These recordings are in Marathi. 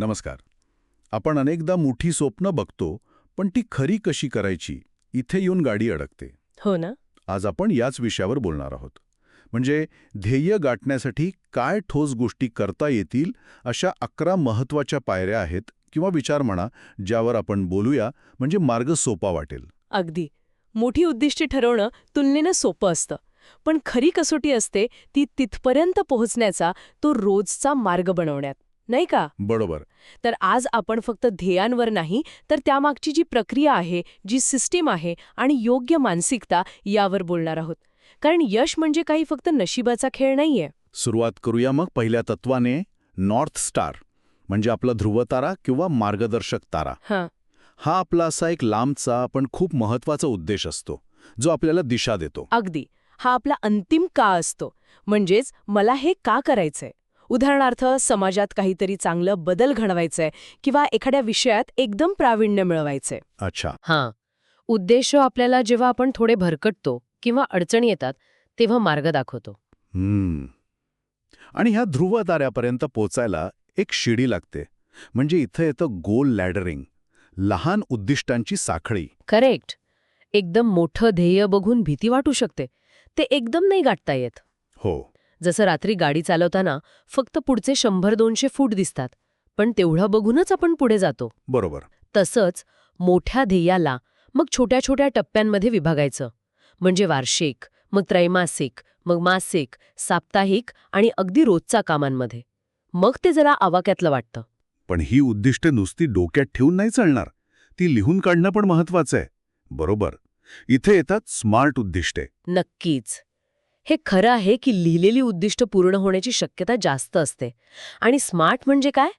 नमस्कार. आपण अनेकदा मोठी स्वप्न बघतो पण ती खरी कशी करायची इथे येऊन गाडी अडकते. हो ना? आज आपण याच विषयावर बोलणार आहोत. म्हणजे ध्येय गाठण्यासाठी काय ठोस गोष्टी करता येतील अशा अकरा महत्त्वाच्या पायऱ्या आहेत किंवा विचार म्हणा ज्यावर आपण बोलूया म्हणजे मार्ग सोपा वाटेल. अगदी. मोठी उद्दिष्टे ठरवणं तुलनेनं सोपं असतं. पण खरी कसोटी असते ती तिथपर्यंत पोहोचण्याचा तो रोजचा मार्ग बनवण्यात. नाही का? बरोबर. तर आज आपण फक्त ध्येयांवर नाही तर त्यामागची जी प्रक्रिया आहे जी सिस्टीम आहे आणि योग्य मानसिकता यावर बोलणार आहोत. कारण यश म्हणजे काही फक्त नशिबाचा खेळ नाहीये. सुरुवात करूया मग पहिल्या तत्वाने. नॉर्थ स्टार म्हणजे आपला ध्रुवतारा किंवा मार्गदर्शक तारा. हां. हा आपला असा एक लांबचा पण खूप महत्त्वाचा उद्देश असतो जो आपल्याला दिशा देतो. अगदी. हा आपला अंतिम का असतो? म्हणजेच मला हे का करायचंय? उदाहरणार्थ समाजात काहीतरी चांगलं बदल घडवायचंय किंवा एखाद्या विषयात एकदम प्रावीण्य मिळवायचंय. अच्छा. हां. उद्देश आपल्याला जेव्हा आपण थोडे भरकटतो किंवा अडचणी येतात तेव्हा मार्ग दाखवतो. हम्म. आणि ह्या ध्रुव ताऱ्यापर्यंत पोचायला एक शिडी लागते. म्हणजे इथं येतं गोल लॅडरिंग लहान उद्दिष्टांची साखळी. करेक्ट. एकदम मोठं ध्येय बघून भीती वाटू शकते. ते एकदम नाही गाठता येत. हो. जसं रात्री गाडी चालवताना फक्त पुढचे शंभर दोनशे फूट दिसतात पण तेवढं बघूनच आपण पुढे जातो. बरोबर. तसंच मोठ्या ध्येयाला मग छोट्या छोट्या टप्प्यांमध्ये विभागायचं. म्हणजे वार्षिक मग त्रैमासिक मग मासिक साप्ताहिक आणि अगदी रोजचा कामांमध्ये. मग ते जरा आवाक्यातलं वाटतं. पण ही उद्दिष्ट नुसती डोक्यात ठेवून नाही चालणार. ती लिहून काढणं पण महत्वाचं आहे. बरोबर. इथे येतात स्मार्ट उद्दिष्टे. नक्कीच. हे खरं आहे की लिहिलेली उद्दिष्ट पूर्ण होण्याची शक्यता जास्त असते. आणि स्मार्ट म्हणजे काय?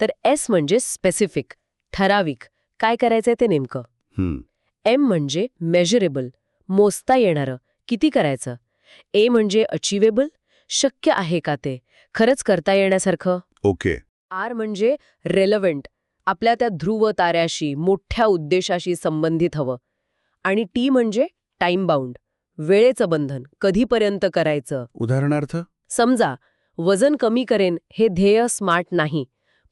तर एस म्हणजे स्पेसिफिक ठराविक. काय करायचंय ते नेमकं? हम्म. एम म्हणजे मेजरेबल मोजता येणारं. किती करायचं? ए म्हणजे अचिवेबल? शक्य आहे का ते? खरंच करता येण्यासारखं? ओके. आर म्हणजे रेलव्हेंट आपल्या त्या ध्रुव ताऱ्याशी मोठ्या उद्देशाशी संबंधित हवं. आणि टी म्हणजे टाइम बाउंड वेळेचं बंधन कधीपर्यंत करायचं? उदाहरणार्थ? समजा वजन कमी करेन हे ध्येय स्मार्ट नाही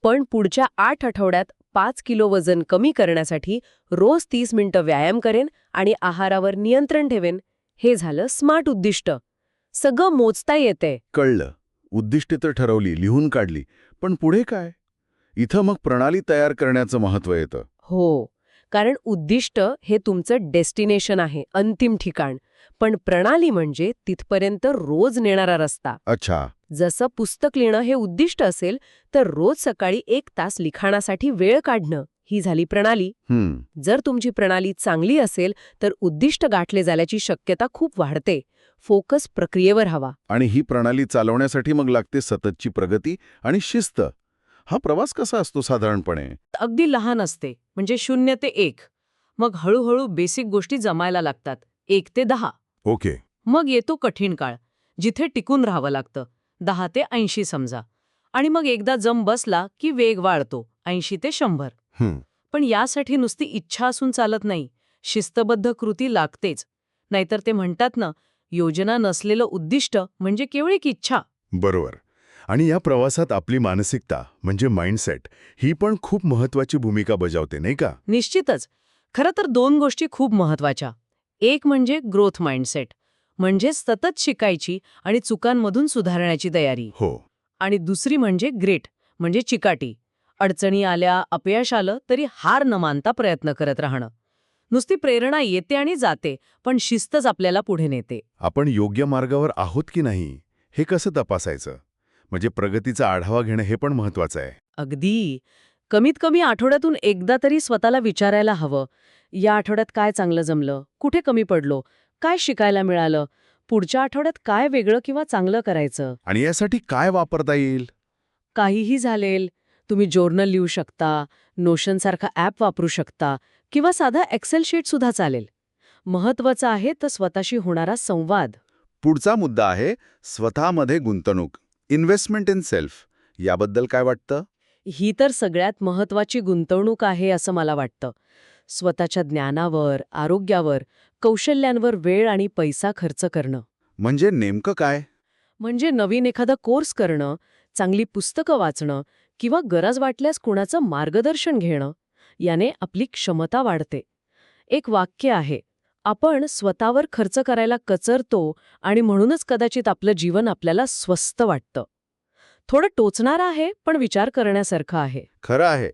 पण पुढच्या आठ आठवड्यात पाच किलो वजन कमी करण्यासाठी रोज तीस मिनिटं व्यायाम करेन आणि आहारावर नियंत्रण ठेवेन हे झालं स्मार्ट उद्दिष्ट. सगळं मोजता येते कळलं. उद्दिष्टे तर ठरवली लिहून काढली. पण पुढे काय? इथं मग प्रणाली तयार करण्याचं महत्त्व येतं. हो. कारण उद्दिष्ट हे तुमचं डेस्टिनेशन आहे अंतिम ठिकाण. पण प्रणाली म्हणजे तिथपर्यंत रोज नेणारा रस्ता. अच्छा. जसं पुस्तक लिहिणं हे उद्दिष्ट असेल तर रोज सकाळी एक तास लिखाणासाठी वेळ काढणं ही झाली प्रणाली. जर तुमची प्रणाली चांगली असेल तर उद्दिष्ट गाठले जाण्याची शक्यता खूप वाढते. फोकस प्रक्रियेवर हवा. आणि ही प्रणाली चालवण्यासाठी मग लागते सततची प्रगती आणि शिस्त. हा प्रवास कसा असतो साधारणपणे? अगदी लहान असते म्हणजे शून्य ते एक. मग हळूहळू बेसिक गोष्टी जमायला लागतात एक ते दहा. ओके. मग येतो कठीण काळ जिथे टिकून राहावं लागतं दहा ते ऐंशी समजा. आणि मग एकदा जम बसला की वेग वाढतो ऐंशी ते शंभर. पण यासाठी नुसती इच्छा असून चालत नाही शिस्तबद्ध कृती लागतेच. नाहीतर ते म्हणतात ना योजना नसलेलं उद्दिष्ट म्हणजे केवळ एक इच्छा. बरोबर. आणि या प्रवासात आपली मानसिकता म्हणजे माइंडसेट ही पण खूप महत्वाची भूमिका बजावते नाही का? निश्चितच. खरं तर दोन गोष्टी खूप महत्त्वाच्या एक म्हणजे ग्रोथ माइंडसेट म्हणजे सतत शिकायची आणि चुकांमधून सुधारण्याची तयारी. हो. आणि दुसरी म्हणजे ग्रेट म्हणजे चिकाटी. अडचणी आल्या अपयश आलं तरी हार न मानता प्रयत्न करत राहणं. नुसती प्रेरणा येते आणि जाते पण शिस्तच आपल्याला पुढे नेते. आपण योग्य मार्गावर आहोत की नाही हे कसं तपासायचं? म्हणजे प्रगतीचा आढावा घेणं हे पण महत्वाचं आहे. अगदी. कमीत कमी आठवड्यातून एकदा तरी स्वतःला विचारायला हवं. या आठवड्यात काय चांगलं जमलं? कुठे कमी पडलो? काय शिकायला मिळालं? पुढच्या आठवड्यात काय वेगळं किंवा चांगलं करायचं? आणि यासाठी काय वापरता येईल? काहीही झालेल. तुम्ही जर्नल लिहू शकता नोशनसारखा ॲप वापरू शकता किंवा साधा एक्सेल शीट सुद्धा चालेल. महत्वाचं आहे तर स्वतःशी होणारा संवाद. पुढचा मुद्दा आहे स्वतःमध्ये गुंतवणूक. इन्व्हेस्टमेंट इन सेल्फ याबद्दल काय वाटतं? ही तर सगळ्यात महत्वाची गुंतवणूक आहे असं मला वाटतं. स्वतःच्या ज्ञानावर आरोग्यावर कौशल्यांवर वेळ आणि पैसा खर्च करणं. म्हणजे नेमकं काय? म्हणजे नवीन एखादा कोर्स करणं चांगली पुस्तकं वाचणं किंवा गरज वाटल्यास कुणाचं मार्गदर्शन घेणं याने आपली क्षमता वाढते. एक वाक्य आहे आपण स्वतःवर खर्च करायला कचरतो आणि म्हणूनच कदाचित आपलं जीवन आपल्याला स्वस्त वाटतं. थोडं टोचणारं आहे पण विचार करण्यासारखं आहे. खरं आहे.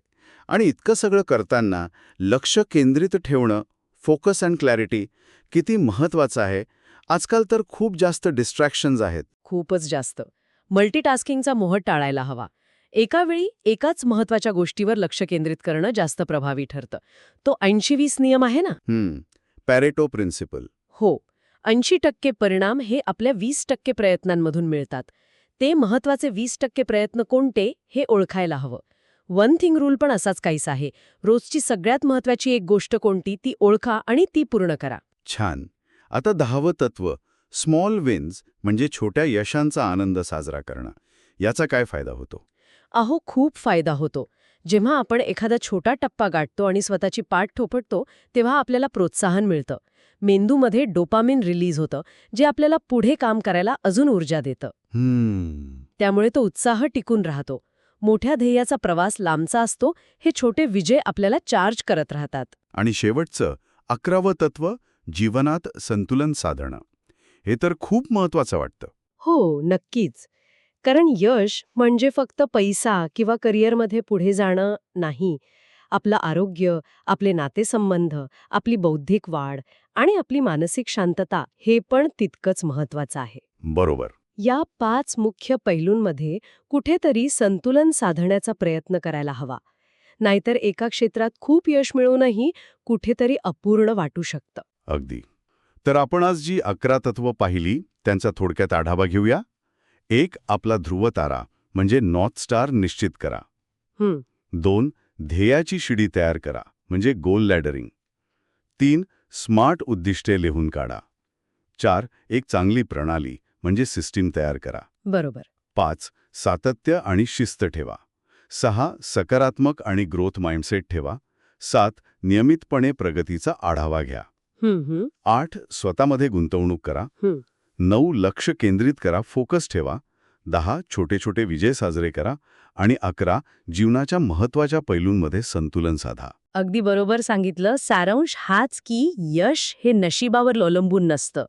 आणि इतकं सगळं करताना लक्ष केंद्रित ठेवणं फोकस अँड क्लॅरिटी किती महत्वाचं आहे. आजकाल तर खूप जास्त डिस्ट्रॅक्शन्स आहेत. खूपच जास्त. मल्टीटास्किंगचा मोह टाळायला हवा. एका वेळी एकाच महत्त्वाच्या गोष्टीवर लक्ष केंद्रित करणं जास्त प्रभावी ठरतं. तो ऐंशी वीस नियम आहे ना? हम्म. पॅरेटो प्रिन्सिपल हो. ऐंशी टक्के परिणाम हे आपल्या वीस टक्के प्रयत्नांमधून मिळतात. ते महत्त्वाचे वीस टक्के प्रयत्न कोणते हे ओळखायला हवं. वन थिंग रूल पण असाच काहीच आहे. रोजची सगळ्यात महत्वाची एक गोष्ट कोणती ती ओळखा आणि ती पूर्ण करा. छान. आता दहावं तत्व स्मॉल विन्स म्हणजे छोट्या यशांचा आनंद साजरा करणं. याचा काय फायदा होतो? अहो खूप फायदा होतो. जेव्हा आपण एखादा छोटा टप्पा गाठतो आणि स्वतःची पाठ थोपटतो तेव्हा आपल्याला प्रोत्साहन मिळतं. मेंदूमध्ये डोपामिन रिलीज होतं जे आपल्याला पुढे काम करायला अजून ऊर्जा देतं. त्यामुळे तो उत्साह टिकून राहतो. मोठ्या ध्येयाचा प्रवास लांबचा असतो हे छोटे विजय आपल्याला चार्ज करत राहतात. आणि शेवटचं अकरावं तत्व जीवनात संतुलन साधणं. हे तर खूप महत्वाचं वाटतं. हो नक्कीच. कारण यश म्हणजे फक्त पैसा किंवा करिअरमध्ये पुढे जाणं नाही. आपलं आरोग्य आपले नातेसंबंध आपली बौद्धिक वाढ आणि आपली मानसिक शांतता हे पण तितकंच महत्वाचं आहे. बरोबर. या पाच मुख्य पैलूंमध्ये कुठेतरी संतुलन साधण्याचा प्रयत्न करायला हवा. नाहीतर एका क्षेत्रात खूप यश मिळूनही कुठेतरी अपूर्ण वाटू शकतं. अगदी. तर आपण आज जी अकरा तत्व पाहिली त्यांचा थोडक्यात आढावा घेऊया. एक आपला ध्रुवतारा म्हणजे नॉर्थ स्टार निश्चित करा. दोन ध्येयाची शिडी तयार करा म्हणजे गोल लॅडरिंग. तीन स्मार्ट उद्दिष्टे लिहून काढा. चार एक चांगली प्रणाली म्हणजे सिस्टीम तयार करा. बरोबर. पाच सातत्य आणि शिस्त ठेवा. सहा सकारात्मक आणि ग्रोथ माइंडसेट ठेवा. सात नियमितपणे प्रगतीचा आढावा घ्या. आठ स्वतःमध्ये गुंतवणूक करा. हं. नऊ लक्ष केंद्रित करा फोकस ठेवा. दहा छोटे छोटे विजय साजरे करा. आणि अकरा जीवनाच्या महत्त्वाच्या पैलूंमध्ये संतुलन साधा. अगदी बरोबर सांगितलं. सारांश हाच की यश हे नशिबावर अवलंबून नसतं.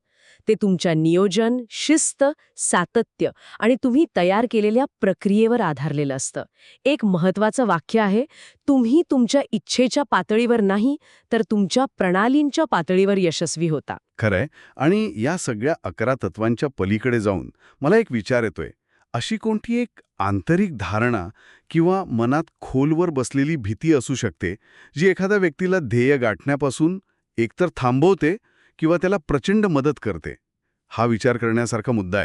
ते तुमच्या नियोजन शिस्त सातत्य आणि तुम्ही तयार केलेल्या प्रक्रियेवर आधारलेलं असतं. एक महत्वाचं वाक्य आहे तुम्ही तुमच्या इच्छेच्या पातळीवर नाही तर तुमच्या प्रणालींच्या पातळीवर यशस्वी होता. खरंय. आणि या सगळ्या अकरा तत्वांच्या पलीकडे जाऊन मला एक विचार येतोय. अशी कोणती एक आंतरिक धारणा किंवा मनात खोलवर बसलेली भीती असू शकते जी एखाद्या व्यक्तीला ध्येय गाठण्यापासून एकतर थांबवते किंवा त्याला प्रचंड मदत करते? हा विचार करण्यासारखा मुद्दा आहे.